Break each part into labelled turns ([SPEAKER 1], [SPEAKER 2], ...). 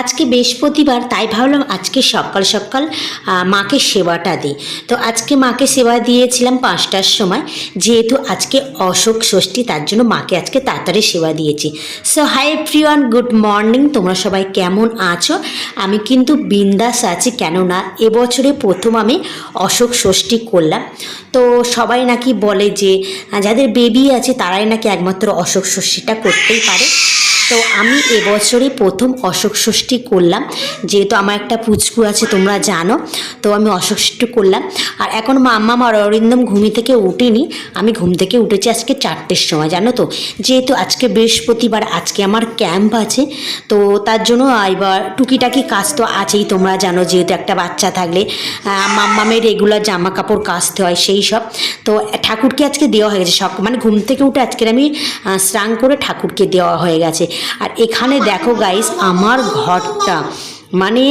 [SPEAKER 1] আজকে বৃহস্পতিবার, তাই ভাবলাম আজকে সকাল সকাল মাকে সেবাটা দিই। তো আজকে মাকে সেবা দিয়েছিলাম পাঁচটার সময়, যেহেতু আজকে অশোক ষষ্ঠী, তার জন্য মাকে আজকে তাড়াতাড়ি সেবা দিয়েছি। So hi everyone good morning তোমরা সবাই কেমন আছো? আমি কিন্তু বিন্দাস আছি, কেননা এবছরে প্রথম আমি অশোক ষষ্ঠী করলাম। তো সবাই নাকি বলে যে যাদের বেবি আছে, তারাই নাকি একমাত্র অশোক ষষ্ঠীটা করতেই পারে। তো আমি এবছরই প্রথম অশোক ষষ্ঠী করলাম। যেহেতু আমার একটা পুচকু আছে, তোমরা জানো, তো আমি অশোক ষষ্ঠী করলাম। আর এখন মাম্মা আর অরিন্দম ঘুমি থেকে উঠিনি, আমি ঘুম থেকে উঠেছি আজকে চারটের সময়, জানো তো। যেহেতু আজকে বৃহস্পতিবার, আজকে আমার ক্যাম্প আছে, তো তার জন্য এবার টুকিটাকি কাজ তো আছেই, তোমরা জানো যেহেতু একটা বাচ্চা থাকলে। মাম্মামের রেগুলার জামা কাপড় কাচতে হয়, সেই সব। তো ঠাকুরকে আজকে দেওয়া হয়ে গেছে সব মানে ঘুম থেকে উঠে আজকের আমি স্নান করে ঠাকুরকে দেওয়া হয়ে গেছে। আর এখানে দেখো গাইস আমার ঘরটা। মানে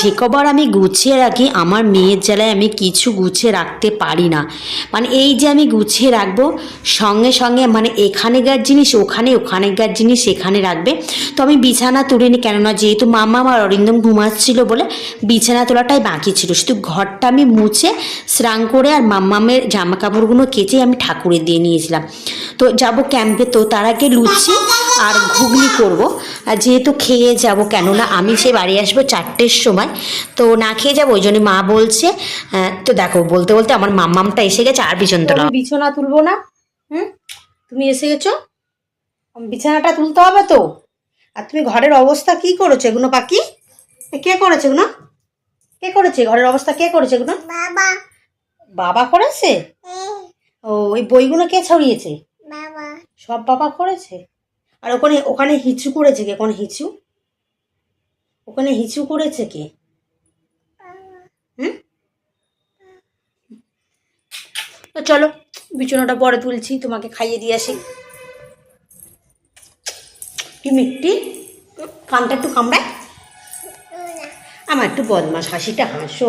[SPEAKER 1] যে কবার আমি গুছিয়ে রাখি, আমার মেয়ের জ্বালায় আমি কিছু গুছিয়ে রাখতে পারি না। মানে এই যে আমি গুছিয়ে রাখব, সঙ্গে সঙ্গে মানে এখানেকার জিনিস ওখানে, ওখানেকার জিনিস এখানে রাখবে। তো আমি বিছানা তুলিনি কেননা, যেহেতু মামা আমার অরিন্দম ঘুমাচ্ছিল বলে বিছানা তোলাটাই বাকি ছিল। শুধু ঘরটা আমি মুছে স্নান করে আর মাম্মামের জামা কাপড়গুলো কেচে আমি ঠাকুরে দিয়ে নিয়েছিলাম। তো যাব ক্যাম্পে তো তার আগে লুচি আর ঘুগনি করব। আর যেহেতু খেয়ে যাব কেননা আমি সে বাড়ি আসব চারটের সময়। তো না খেয়ে যাব ওই জন্য মা বলছে তো দেখো বলতে বলতে আমার মাম্মামটা এসে গেছে আর পিছন তোলা।
[SPEAKER 2] আমি বিছানা তুলবো না হুম? তুমি এসে গেছো? বিছানাটা তুলতে হবে তো। আর তুমি ঘরের অবস্থা কি করেছ এগুলো পাখি? কে করেছে এগুলো কে করেছে? ঘরের অবস্থা কে করেছে এগুলো
[SPEAKER 3] বাবা।
[SPEAKER 2] বাবা করেছে? ও ওই বইগুলো কে ছড়িয়েছে? সব বাবা করেছে? আর ওখানে ওখানে হিচু করেছে কে? কোন হিচু? ওখানে হিচু করেছে কে? হুম? তো চলো, বিছানাটা পরে তুলছি, তোমাকে খাইয়ে দিয়ে আসি। কি মিষ্টি কানটা একটু কামড়ায়। আমার একটু বদমাস হাসিটা হাসো।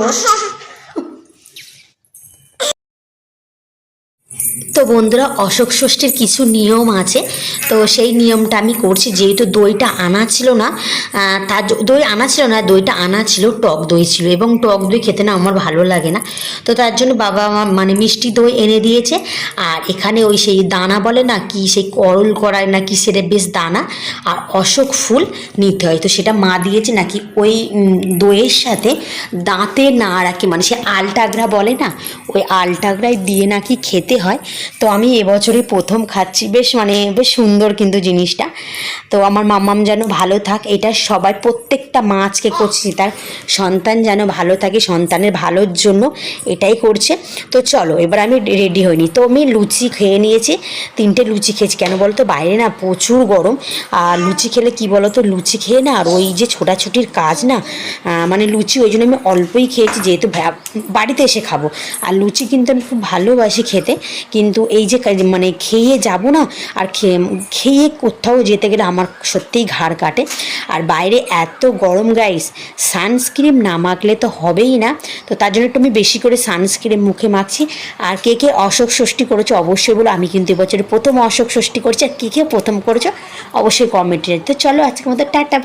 [SPEAKER 1] তো বন্ধুরা, অশোক ষষ্ঠীর কিছু নিয়ম আছে। তো সেই নিয়মটা আমি করছি, যেহেতু দইটা আনা ছিল না তার দই আনা ছিল না, দইটা আনা ছিল, টক দই ছিল এবং টক দই খেতে না আমার ভালো লাগে না। তো তার জন্য বাবা মানে মিষ্টি দই এনে দিয়েছে। আর এখানে ওই সেই দানা বলে না, কি সেই করল করায় না কি সেটা বেশ দানা। আর অশোক ফুল নিতে হয়। তো সেটা মা দিয়েছে নাকি ওই দইয়ের সাথে দাঁতে না রাখি মানে সে আলটাগরা বলে না, ওই আলটাগরায় দিয়ে নাকি খেতে হয়। তো আমি এবছরে প্রথম খাচ্ছি। বেশ মানে বেশ সুন্দর কিন্তু জিনিসটা। তো আমার মাম্মাম যেন ভালো থাক, এটা সবাই প্রত্যেকটা মাছকে করছি। তার সন্তান যেন ভালো থাকে, সন্তানের ভালোর জন্য এটাই করছে। তো চলো, এবার আমি রেডি হইনি তো আমি লুচি খেয়ে নিয়েছি। তিনটে লুচি খেয়েছি। কেন বলতো? বাইরে না প্রচুর গরম। আর লুচি খেলে কি বলতো? লুচি খেয়ে না আর ওই যে ছোটাছুটির কাজ না মানে লুচি ওই জন্য আমি অল্পই খেয়েছি, যেহেতু বাড়িতে এসে খাব। আর লুচি কিন্তু আমি খুব ভালোবাসি খেতে। কিন্তু এই যে মানে খেয়ে যাব না, আর খেয়ে কোথাও যেতে গেলে আমার সত্যিই ঘাড় কাটে। আর বাইরে এত গরম গাইস সানস্ক্রিম না মাখলে তো হবেই না। তো তার জন্য একটু আমি বেশি করে সানস্ক্রিম মুখে মাখছি। আর কে কে অশোক ষষ্ঠী করেছ অবশ্যই বলো। আমি কিন্তু এবছরে প্রথম অশোক ষষ্ঠী করছি। আর কে কে প্রথম করেছ অবশ্যই কমেন্টে তো চলো আজকের মতো টাটা।